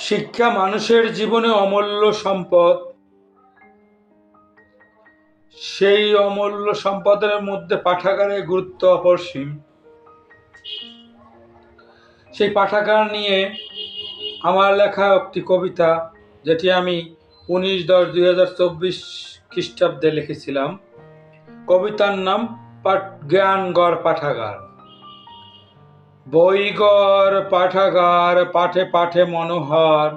শিক্ষা মানুষের জীবনে অমূল্য সম্পদ। সেই অমূল্য সম্পদের মধ্যে পাঠাগারের গুরুত্ব অপরিসীম। সেই পাঠাগার নিয়ে আমার লেখা একটি কবিতা, যেটি আমি উনিশ দশ দুই হাজার চব্বিশ খ্রিস্টাব্দে লিখেছিলাম। কবিতার নাম জ্ঞানগড় পাঠাগার। বইগর পাঠাগার, পাঠে পাঠে মনোহর।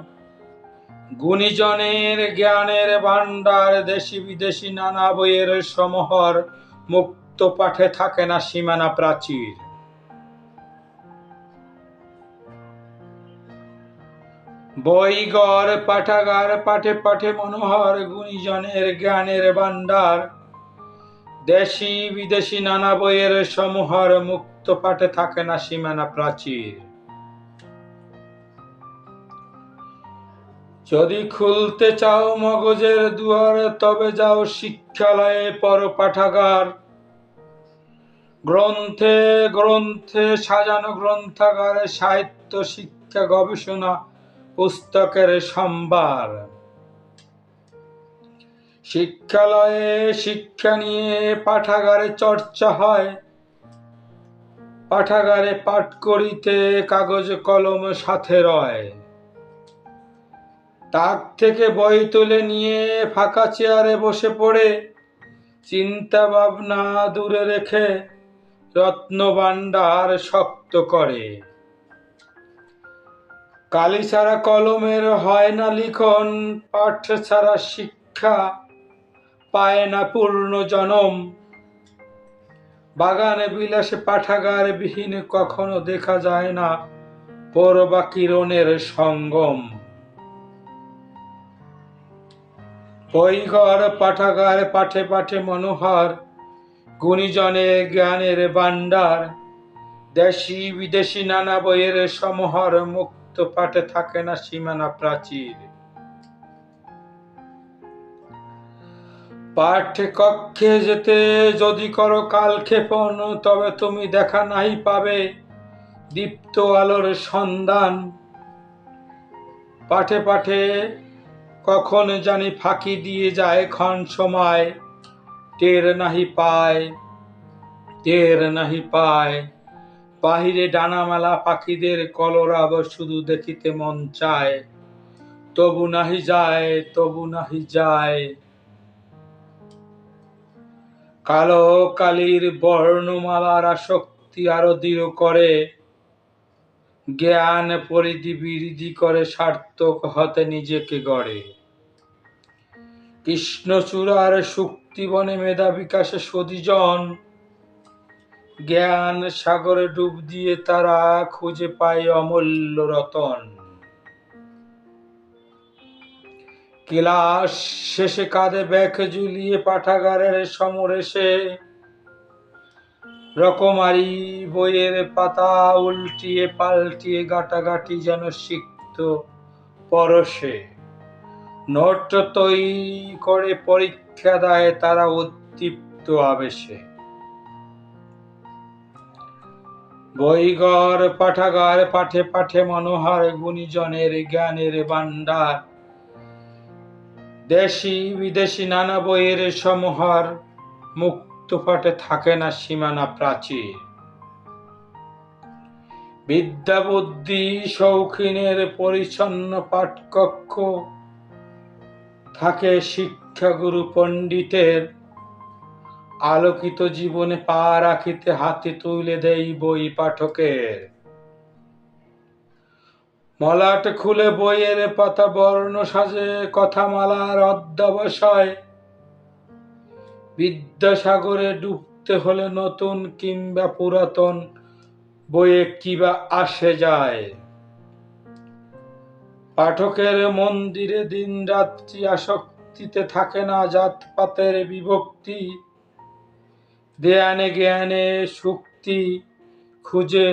গুণীজনের জ্ঞানের ভাণ্ডার, দেশি বিদেশি নানা বইয়ের সমহর মুক্ত পাঠে থাকে না সীমানা প্রাচীর। বইগর পাঠাগার, পাঠে পাঠে মনোহর, গুণীজনের জ্ঞানের ভাণ্ডার দেশি বিদেশি নানা বইয়ের সমহর মুক্ত পাঠে থাকে না সীমানা প্রাচীর। যদি খুলতে চাও মগজের দুয়ার, তবে যাও শিক্ষালয়ে পর পাঠাগার। গ্রন্থে গ্রন্থে সাজানো গ্রন্থাগারে সাহিত্য, শিক্ষা, গবেষণা, পুস্তকের সম্ভার। শিক্ষালয়ে শিক্ষা নিয়ে পাঠাগারে চর্চা হয়। পাঠাগারে পাঠ করিতে কাগজ কলম সাথে রয়। তাক থেকে বই তুলে নিয়ে ফাঁকা চেয়ারে বসে পড়ে চিন্তা ভাবনা দূরে রেখে রত্ন ভাণ্ডার শক্ত করে। কালি ছাড়া কলমের হয় না লিখন, পাঠ ছাড়া শিক্ষা পায় না পূর্ণ জনম বাগানে বিলাসে পাঠাগার বিহীন কখনো দেখা যায় না পরবা কিরণের সঙ্গম। বইঘর, পাঠাগার, পাঠে পাঠে মনোহর গুণীজনের জ্ঞানের ভাণ্ডার। দেশি বিদেশি নানা বইয়ের সমহর মুক্ত পাঠে থাকে না সীমানা প্রাচীর। পাঠ্য কক্ষে যেতে যদি করো কালক্ষেপণ তবে তুমি দেখা নাই পাবে দীপ্ত আলোর সন্ধান। পাঠে পাঠে কখন জানি ফাঁকি দিয়ে যায় ক্ষণ সময়, টের নাহি পায়, টের নাহি পায়। বাহিরে ডানামালা পাখিদের কলরাব শুধু দেখিতে মন চায়। তবু নাহি যায়, তবু নাহি যায়। কালো কালির বর্ণমালার আসক্তি আরও দৃঢ় করে। জ্ঞান পরিধি বৃদ্ধি করে সার্থক হতে নিজেকে গড়ে। কৃষ্ণচূড়ার শুক্তি বনে মেধা বিকাশে সদিজন জ্ঞান সাগরে ডুব দিয়ে তারা খুঁজে পায় অমূল্য রতন। ক্লাস শেষে কাঁধে ব্যাগ ঝুলিয়ে পাঠাগারের সমরেশে রকমারি বইয়ের পাতা উল্টিয়ে পাল্টিয়ে গাটাগাটি যেন সিক্ত পরশে। নোট তৈরি করে পরীক্ষা দেয় তারা উদ্দীপ্ত আবেশে। বইগর পাঠাগার, পাঠে পাঠে মনোহর, গুণীজনের জ্ঞানের ভাণ্ডার। দেশি বিদেশি নানা বইয়ের সমহার মুক্ত পাঠে থাকে না সীমানা প্রাচীর। বিদ্যা বুদ্ধি শৌখিনের পরিচ্ছন্ন পাঠকক্ষ থাকে শিক্ষাগুরু পণ্ডিতের। আলোকিত জীবনে পা রাখিতে হাতে তুলে দেই বই পাঠকের। মলাট খুলে বইয়ের পাতা বর্ণ সাজে কথামালার অধ্যবসায়। বিদ্যাসাগরে ডুবতে হলে নতুন কিংবা পুরাতন বইয়ে কিবা আসে যায়। পাঠকের মন্দিরে দিন রাত্রি আসক্তিতে থাকে না জাতপাতের বিভক্তি। জ্ঞানে জ্ঞানে শুক্তি খুঁজে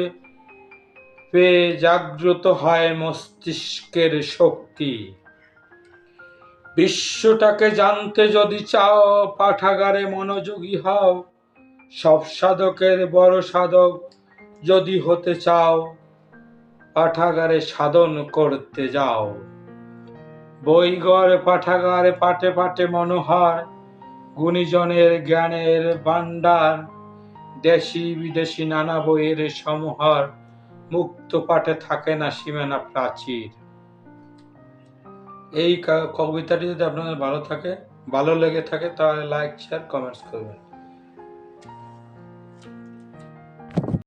পেয়ে জাগ্রত হয় মস্তিষ্কের শক্তি। বিশ্বটাকে জানতে যদি চাও, পাঠাগারে মনোযোগী হও। সব সাধকের বড় সাধক যদি হতে চাও, পাঠাগারে সাধন করতে যাও। বইগড় পাঠাগারে পাটে পাটে মনোহর, গুণীজনের জ্ঞানের ভাণ্ডার দেশি বিদেশি নানা বইয়ের সমাহার। মুক্ত পাঠে থাকে না সীমানা প্রাচীর। এই কবিতাটি যদি আপনাদের ভালো থাকে, ভালো লেগে থাকে, তাহলে লাইক শেয়ার কমেন্টস করবেন।